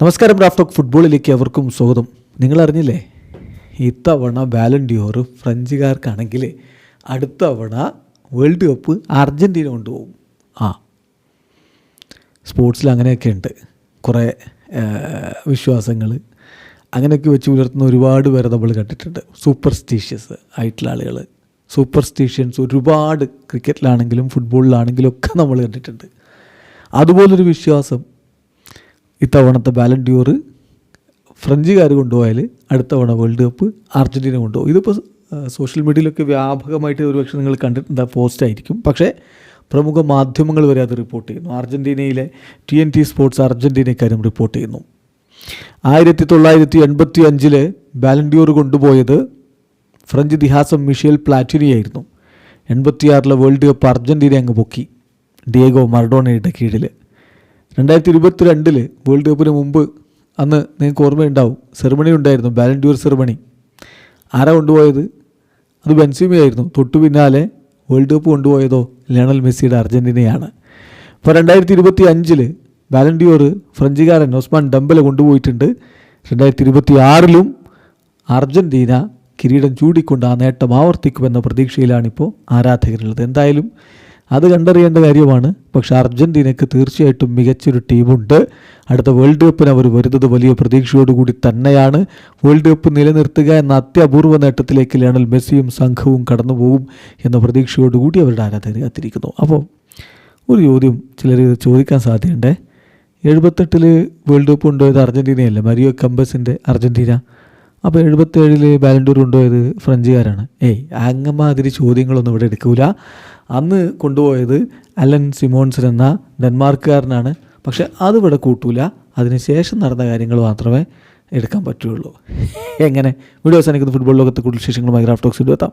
നമസ്കാരം റാഫ്റ്റോക്ക് ഫുട്ബോളിലേക്ക് അവർക്കും സ്വാഗതം. നിങ്ങൾ അറിഞ്ഞില്ലേ ഇത്തവണ ബാലൻഡിയോർ ഫ്രഞ്ചുകാർക്കാണെങ്കിൽ അടുത്ത തവണ വേൾഡ് കപ്പ് അർജന്റീന കൊണ്ടുപോകും. ആ സ്പോർട്സിൽ അങ്ങനെയൊക്കെ ഉണ്ട്. കുറേ വിശ്വാസങ്ങൾ അങ്ങനെയൊക്കെ വെച്ച് പുലർത്തുന്ന ഒരുപാട് പേരെ നമ്മൾ കണ്ടിട്ടുണ്ട്. സൂപ്പർസ്റ്റീഷ്യസ് ആയിട്ടുള്ള ആളുകൾ. സൂപ്പർസ്റ്റീഷ്യൻസ് ഒരുപാട് ക്രിക്കറ്റിലാണെങ്കിലും ഫുട്ബോളിലാണെങ്കിലും ഒക്കെ നമ്മൾ കണ്ടിട്ടുണ്ട്. അതുപോലൊരു വിശ്വാസം ഇത്തവണത്തെ ബാലൻഡ്യൂർ ഫ്രഞ്ചുകാർ കൊണ്ടുപോയാൽ അടുത്തവണ വേൾഡ് കപ്പ് അർജന്റീന കൊണ്ടുപോകും. ഇതിപ്പോൾ സോഷ്യൽ മീഡിയയിലൊക്കെ വ്യാപകമായിട്ട് ഒരുപക്ഷെ നിങ്ങൾ കണ്ടിട്ടുണ്ട് പോസ്റ്റ് ആയിരിക്കും. പക്ഷേ പ്രമുഖ മാധ്യമങ്ങൾ വരെ അത് റിപ്പോർട്ട് ചെയ്യുന്നു. അർജന്റീനയിലെ ടി എൻ ടി സ്പോർട്സ് അർജന്റീനക്കാരും റിപ്പോർട്ട് ചെയ്യുന്നു. ആയിരത്തി തൊള്ളായിരത്തി എൺപത്തി അഞ്ചിൽ ബാലൻഡ്യൂർ കൊണ്ടുപോയത് ഫ്രഞ്ച് ഇതിഹാസം മിഷേൽ പ്ലാറ്റിനി പ്ലാറ്റിനിയായിരുന്നു എൺപത്തിയാറിലെ വേൾഡ് കപ്പ് അർജന്റീന അങ്ങ് പൊക്കി. ഡിയേഗോ മർഡോണയുടെ കീഴിൽ രണ്ടായിരത്തി ഇരുപത്തി രണ്ടിൽ വേൾഡ് കപ്പിന് മുമ്പ് അന്ന് നിങ്ങൾക്ക് ഓർമ്മയുണ്ടാവും. സെറമണി ഉണ്ടായിരുന്നു. Ballon d'Or ceremony. ആരാ കൊണ്ടുപോയത്? അത് ബെൻസിമയായിരുന്നു. തൊട്ടു പിന്നാലെ വേൾഡ് കപ്പ് കൊണ്ടുപോയതോ ലയണൽ മെസ്സിയുടെ അർജന്റീനയാണ് ഇപ്പോൾ രണ്ടായിരത്തി ഇരുപത്തി അഞ്ചിൽ ബാലൻഡ്യൂർ ഫ്രഞ്ചുകാരൻ ഒസ്മാൻ ഡംബലെ കൊണ്ടുപോയിട്ടുണ്ട്. രണ്ടായിരത്തി ഇരുപത്തി ആറിലും അർജന്റീന കിരീടം ചൂടിക്കൊണ്ട് ആ നേട്ടം ആവർത്തിക്കുമെന്ന പ്രതീക്ഷയിലാണിപ്പോൾ ആരാധകരുള്ളത്. എന്തായാലും അത് കണ്ടറിയേണ്ട കാര്യമാണ്. പക്ഷേ അർജന്റീനയ്ക്ക് തീർച്ചയായിട്ടും മികച്ചൊരു ടീമുണ്ട്. അടുത്ത വേൾഡ് കപ്പിന് അവർ വരുന്നത് വലിയ പ്രതീക്ഷയോടുകൂടി തന്നെയാണ്. വേൾഡ് കപ്പ് നിലനിർത്തുക എന്ന അത്യപൂർവ നേട്ടത്തിലേക്ക് ലയണൽ മെസ്സിയും സംഘവും കടന്നു പോകും എന്ന പ്രതീക്ഷയോടുകൂടി അവരുടെ ആരാധകർ കാത്തിരിക്കുന്നു. അപ്പോൾ ഒരു ചോദ്യം ചിലർ ചോദിക്കാൻ സാധ്യതയുണ്ടേ. എഴുപത്തെട്ടിൽ വേൾഡ് കപ്പ് കൊണ്ടുപോയത് അർജന്റീനയല്ല മരിയോ കമ്പസിന്റെ അർജന്റീന അപ്പോൾ എഴുപത്തേഴിൽ ബാലൻഡൂർ കൊണ്ടുപോയത് ഫ്രഞ്ചുകാരാണ്. ഏയ് അങ്ങമാതിരി ചോദ്യങ്ങളൊന്നും ഇവിടെ എടുക്കൂല. അന്ന് കൊണ്ടുപോയത് അലൻ സിമോൺസൺ എന്ന ഡെൻമാർക്കുകാരനാണ്. പക്ഷെ അതിവിടെ കൂട്ടൂല. അതിനുശേഷം നടന്ന കാര്യങ്ങൾ മാത്രമേ എടുക്കാൻ പറ്റുള്ളൂ. എങ്ങനെ? വീഡിയോ അവസാനിക്കുന്ന. ഫുട്ബോൾ ലോകത്തെ കൂടുതൽ വിശേഷങ്ങളുമായി ഗ്രാഫ്റ്റോക്സിൽ എത്താം.